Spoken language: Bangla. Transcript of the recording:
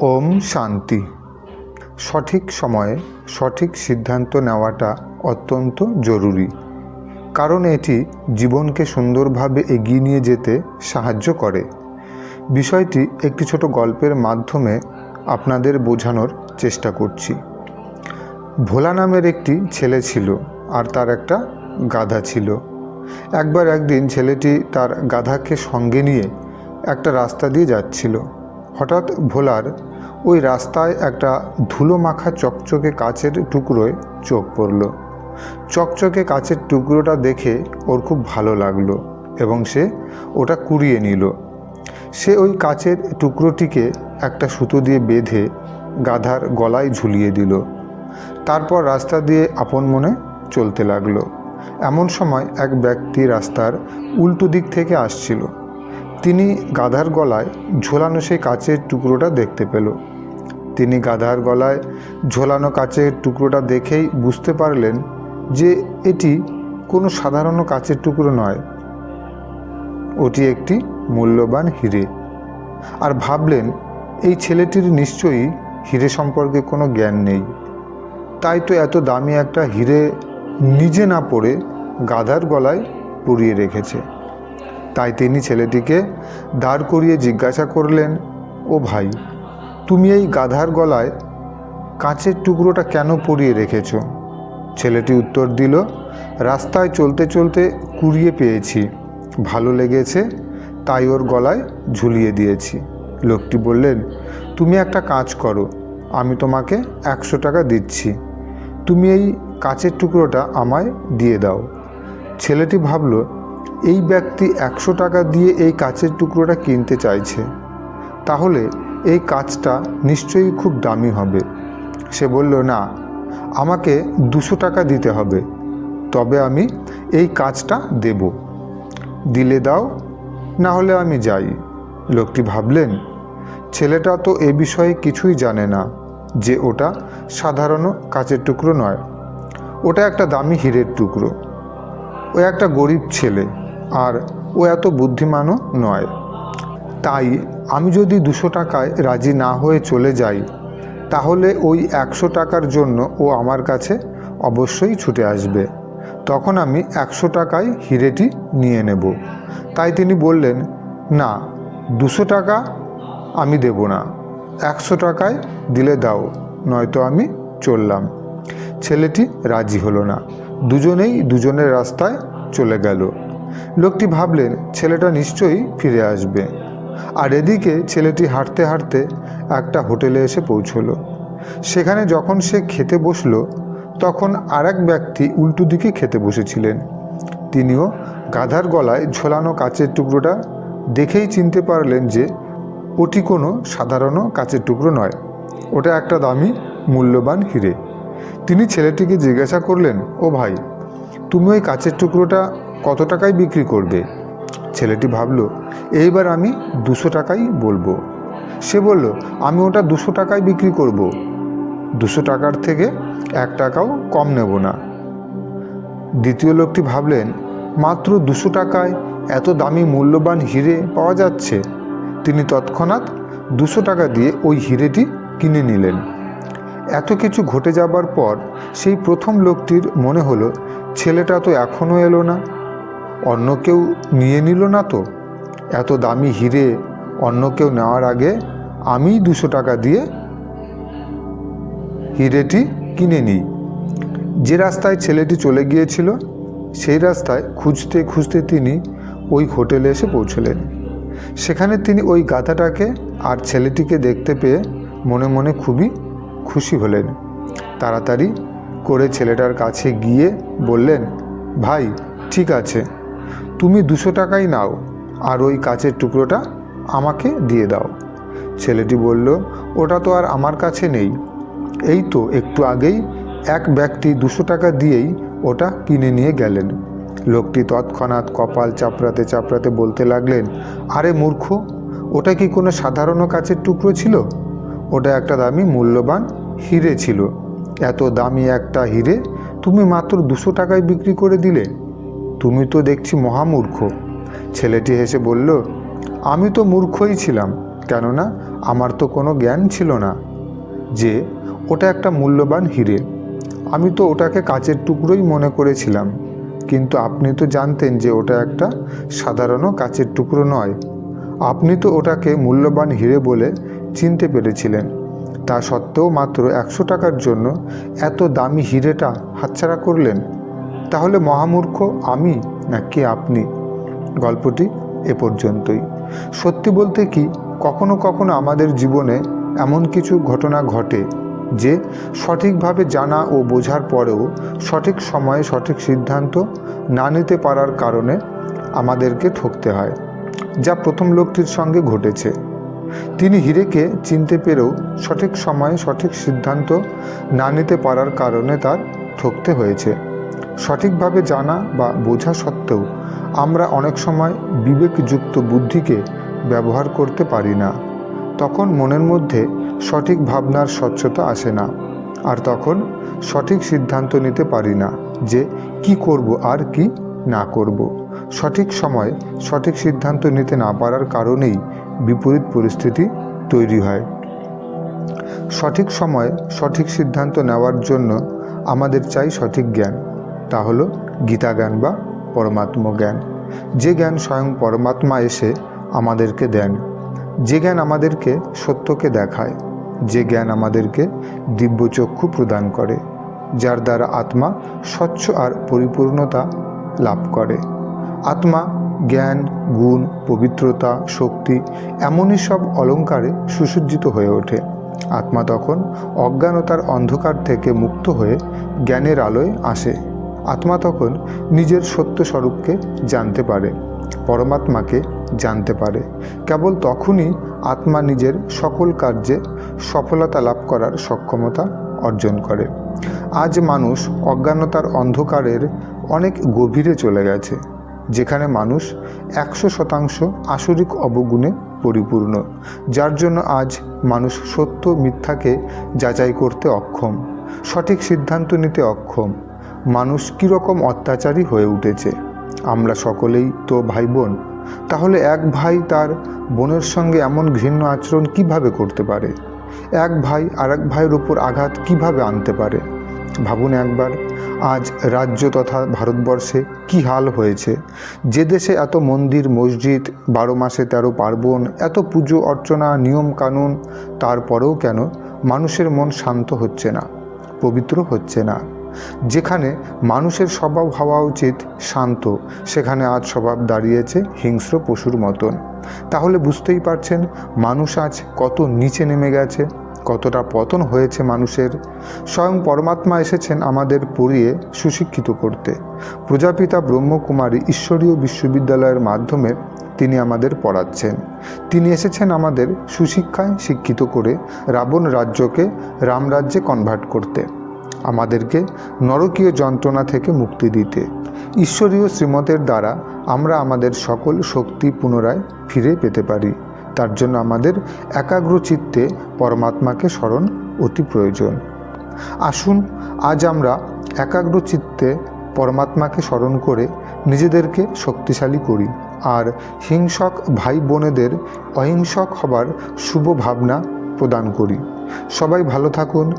ওম শান্তি। সঠিক সময়ে সঠিক সিদ্ধান্ত নেওয়াটা অত্যন্ত জরুরি, কারণ এটি জীবনকে সুন্দরভাবে এগিয়ে নিয়ে যেতে সাহায্য করে। বিষয়টি একটি ছোট গল্পের মাধ্যমে আপনাদের বোঝানোর চেষ্টা করছি। ভোলা নামের একটি ছেলে ছিল আর তার একটা গাধা ছিল। একবার একদিন ছেলেটি তার গাধাকে সঙ্গে নিয়ে একটা রাস্তা দিয়ে যাচ্ছিল। হঠাৎ ভোলার ওই রাস্তায় একটা ধুলো মাখা চকচকে কাচের টুকরোয় চোখ পড়ল। চকচকে কাচের টুকরোটা দেখে ওর খুব ভালো লাগল এবং সে ওটা কুড়িয়ে নিল। সে ওই কাচের টুকরোটিকে একটা সুতো দিয়ে বেঁধে গাধার গলায় ঝুলিয়ে দিল। তারপর রাস্তা দিয়ে আপন মনে চলতে লাগল। এমন সময় এক ব্যক্তি রাস্তার উল্টো দিক থেকে আসছিল। তিনি গাধার গলায় ঝোলানো সেই কাচের টুকরোটা দেখতে পেল। তিনি গাধার গলায় ঝোলানো কাচের টুকরোটা দেখেই বুঝতে পারলেন যে এটি কোনো সাধারণ কাচের টুকরো নয়। ওটি একটি মূল্যবান হিরে। আর ভাবলেন, এই ছেলেটির নিশ্চয়ই হিরে সম্পর্কে কোনো জ্ঞান নেই। তাই তো এত দামি একটা হিরে নিজে না পড়ে গাধার গলায় পুড়িয়ে রেখেছে। তাই তিনি ছেলেটিকে দাঁড় করিয়ে জিজ্ঞাসা করলেন, ও ভাই তুমি এই গাধার গলায় কাঁচের টুকরোটা কেন পরিয়ে রেখেছ? ছেলেটি উত্তর দিল, রাস্তায় চলতে চলতে কুড়িয়ে পেয়েছি। ভালো লেগেছে, তাই ওর গলায় ঝুলিয়ে দিয়েছি। লোকটি বললেন, তুমি একটা কাজ করো, আমি তোমাকে একশো টাকা দিচ্ছি। তুমি এই কাঁচের টুকরোটা আমায় দিয়ে দাও। ছেলেটি ভাবল, এই ব্যক্তি একশো টাকা দিয়ে এই কাঁচের টুকরোটা কিনতে চাইছে। তাহলে এই কাজটা নিশ্চয়ই খুব দামি হবে। সে বলল, না, আমাকে দুশো টাকা দিতে হবে। তবে আমি এই কাজটা দেব। দিলে দাও, না হলে আমি যাই। লোকটি ভাবলেন, ছেলেটা তো এ বিষয়ে কিছুই জানে না যে ওটা সাধারণ কাচের টুকরো নয়। ওটা একটা দামি হীরের টুকরো। ও একটা গরিব ছেলে, আর ও এত বুদ্ধিমানও নয়। তাই আমি যদি দুশো টাকায় রাজি না হয়ে চলে যাই, তাহলে ওই একশো টাকার জন্য ও আমার কাছে অবশ্যই ছুটে আসবে। তখন আমি একশো টাকায় হিরেটি নিয়ে নেব। তাই তিনি বললেন, না, দুশো টাকা আমি দেব না। একশো টাকায় দিলে দাও, নয়তো আমি চললাম। ছেলেটি রাজি হলো না। দুজনেই দুজনের রাস্তায় চলে গেল। লোকটি ভাবলেন, ছেলেটা নিশ্চয়ই ফিরে আসবে। আর এদিকে ছেলেটি হাঁটতে হাঁটতে একটা হোটেলে এসে পৌঁছলো। সেখানে যখন সে খেতে বসল, তখন আর এক ব্যক্তি উল্টো দিকে খেতে বসেছিলেন। তিনিও গাধার গলায় ঝোলানো কাচের টুকরোটা দেখেই চিনতে পারলেন যে ওটি কোনো সাধারণ কাচের টুকরো নয়। ওটা একটা দামি, মূল্যবান হিরে। তিনি ছেলেটিকে জিজ্ঞাসা করলেন, ও ভাই, তুমি ওই কাচের টুকরোটা কত টাকায় বিক্রি করবে? ছেলেটি ভাবল এইবার আমি দুশো টাকাই বলব। সে বলল, আমি ওটা দুশো টাকায় বিক্রি করব। দুশো টাকার থেকে এক টাকাও কম নেব না। দ্বিতীয় লোকটি ভাবলেন, মাত্র দুশো টাকায় এত দামি মূল্যবান হিরে পাওয়া যাচ্ছে? তিনি তৎক্ষণাৎ দুশো টাকা দিয়ে ওই হিরেটি কিনে নিলেন। এত কিছু ঘটে যাবার পর সেই প্রথম লোকটির মনে হলো, ছেলেটা তো এখনও এলো না। অন্য কেউ নিয়ে নিল না তো? এত দামি হিরে অন্য কেউ নেওয়ার আগে আমিই দুশো টাকা দিয়ে হিরেটি কিনে নিই। যে রাস্তায় ছেলেটি চলে গিয়েছিল, সেই রাস্তায় খুঁজতে খুঁজতে তিনি ওই হোটেলে এসে পৌঁছলেন। সেখানে তিনি ওই গাধাটাকে আর ছেলেটিকে দেখতে পেয়ে মনে মনে খুবই খুশি হলেন। তাড়াতাড়ি করে ছেলেটার কাছে গিয়ে বললেন, ভাই, ঠিক আছে। তুমি দুশো টাকাই নাও আর ওই কাচের টুকরোটা আমাকে দিয়ে দাও। ছেলেটি বলল, ওটা তো আর আমার কাছে নেই। এই তো একটু আগেই এক ব্যক্তি দুশো টাকা দিয়েই ওটা কিনে নিয়ে গেলেন। লোকটি তৎক্ষণাৎ কপাল চাপড়াতে চাপড়াতে বলতে লাগলেন, আরে মূর্খ, ওটা কি কোনো সাধারণ কাচের টুকরো ছিল? ওটা একটা দামি মূল্যবান হিরে ছিল। এত দামি একটা হিরে তুমি মাত্র দুশো টাকায় বিক্রি করে দিলে। তুমি তো দেখছি মহামূর্খ। ছেলেটি হেসে বলল, আমি তো মূর্খই ছিলাম, কেননা আমার তো কোনো জ্ঞান ছিল না যে ওটা একটা মূল্যবান হিরে। আমি তো ওটাকে কাচের টুকরোই মনে করেছিলাম, কিন্তু আপনি তো জানতেন যে ওটা একটা সাধারণ কাচের টুকরো নয়। আপনি তো ওটাকে মূল্যবান হিরে বলে চিনতে পেরেছিলেন। তা সত্ত্বেও মাত্র একশো টাকার জন্য এত দামি হিরেটা হাতছাড়া করলেন? তাহলে মহামূর্খ আমি নাকি আপনি? গল্পটি এ পর্যন্তই। সত্যি বলতে কি, কখনো কখনো আমাদের জীবনে এমন কিছু ঘটনা ঘটে যে সঠিকভাবে জানা ও বোঝার পরেও সঠিক সময়ে সঠিক সিদ্ধান্ত না নিতে পারার কারণে আমাদেরকে ঠকতে হয়, যা প্রথম লোকটির সঙ্গে ঘটেছে। তিনি হিরেকে চিনতে পেরেও সঠিক সময়ে সঠিক সিদ্ধান্ত না নিতে পারার কারণে তার ঠকতে হয়েছে। সঠিকভাবে জানা বা বোঝা সত্ত্বেও আমরা অনেক সময় বিবেকযুক্ত বুদ্ধিকে ব্যবহার করতে পারি না। তখন মনের মধ্যে সঠিক ভাবনার স্বচ্ছতা আসে না, আর তখন সঠিক সিদ্ধান্ত নিতে পারি না যে কি করব আর কি না করব। সঠিক সময় সঠিক সিদ্ধান্ত নিতে না পারার কারণেই বিপরীত পরিস্থিতি তৈরি হয়। সঠিক সময়ে সঠিক সিদ্ধান্ত নেওয়ার জন্য আমাদের চাই সঠিক জ্ঞান, তা হলো গীতা জ্ঞান বা পরমাত্ম জ্ঞান। যে জ্ঞান স্বয়ং পরমাত্মা এসে আমাদেরকে দেন। যে জ্ঞান আমাদেরকে সত্যকে দেখায়। যে জ্ঞান আমাদেরকে দিব্যচক্ষু প্রদান করে, যার দ্বারা আত্মা স্বচ্ছ আর পরিপূর্ণতা লাভ করে। আত্মা জ্ঞান, গুণ, পবিত্রতা, শক্তি এমনই সব অলঙ্কারে সুসজ্জিত হয়ে ওঠে। আত্মা তখন অজ্ঞানতার অন্ধকার থেকে মুক্ত হয়ে জ্ঞানের আলোয় আসে। আত্মা তখন নিজের সত্য স্বরূপকে জানতে পারে, পরমাত্মাকে জানতে পারে। কেবল তখনই আত্মা নিজের সকল কার্যে সফলতা লাভ করার সক্ষমতা অর্জন করে। আজ মানুষ অজ্ঞানতার অন্ধকারের অনেক গভীরে চলে গেছে, যেখানে মানুষ একশো শতাংশ আসরিক অবগুণে পরিপূর্ণ, যার জন্য আজ মানুষ সত্য মিথ্যাকে যাচাই করতে অক্ষম, সঠিক সিদ্ধান্ত নিতে অক্ষম। মানুষ কীরকম অত্যাচারী হয়ে উঠেছে? আমরা সকলেই তো ভাই বোন তাহলে এক ভাই তার বোনের সঙ্গে এমন ঘৃণ্য আচরণ কীভাবে করতে পারে? এক ভাই আর এক ভাইয়ের উপর আঘাত কীভাবে আনতে পারে? ভাবুন একবার, আজ রাজ্য তথা ভারতবর্ষে কি হাল হয়েছে? যে দেশে এত মন্দির, মসজিদ, বারো মাসে তেরো পার্বণ, এত পুজো, অর্চনা, নিয়ম কানুন, তারপরেও কেন মানুষের মন শান্ত হচ্ছে না, পবিত্র হচ্ছে না? যেখানে মানুষের স্বভাব হওয়া উচিত শান্ত, সেখানে আজ স্বভাব দাঁড়িয়েছে হিংস্র পশুর মতন। তাহলে বুঝতেই পারছেন মানুষ আজ কত নিচে নেমে গেছে, কতটা পতন হয়েছে মানুষের। স্বয়ং পরমাত্মা এসেছেন আমাদের পড়িয়ে সুশিক্ষিত করতে। প্রজাপিতা ব্রহ্মকুমারী ঈশ্বরীয় বিশ্ববিদ্যালয়ের মাধ্যমে তিনি আমাদের পড়াচ্ছেন। তিনি এসেছেন আমাদের সুশিক্ষায় শিক্ষিত করে রাবণ রাজ্যকে রামরাজ্যে কনভার্ট করতে। আমাদেরকে নরকীয় যন্ত্রণা থেকে মুক্তি দিতে। ঈশ্বরীয় শ্রীমতের দ্বারা আমরা আমাদের সকল শক্তি পুনরায় ফিরে পেতে পারি। তার জন্য আমাদের একাগ্র চিত্তে পরমাত্মাকে স্মরণ অতি প্রয়োজন। আসুন, আজ আমরা একাগ্র চিত্তে পরমাত্মাকে স্মরণ করে নিজেদেরকে শক্তিশালী করি আর হিংসক ভাই বোনেদের অহিংসক হবার শুভ ভাবনা প্রদান করি। সবাই ভালো থাকুন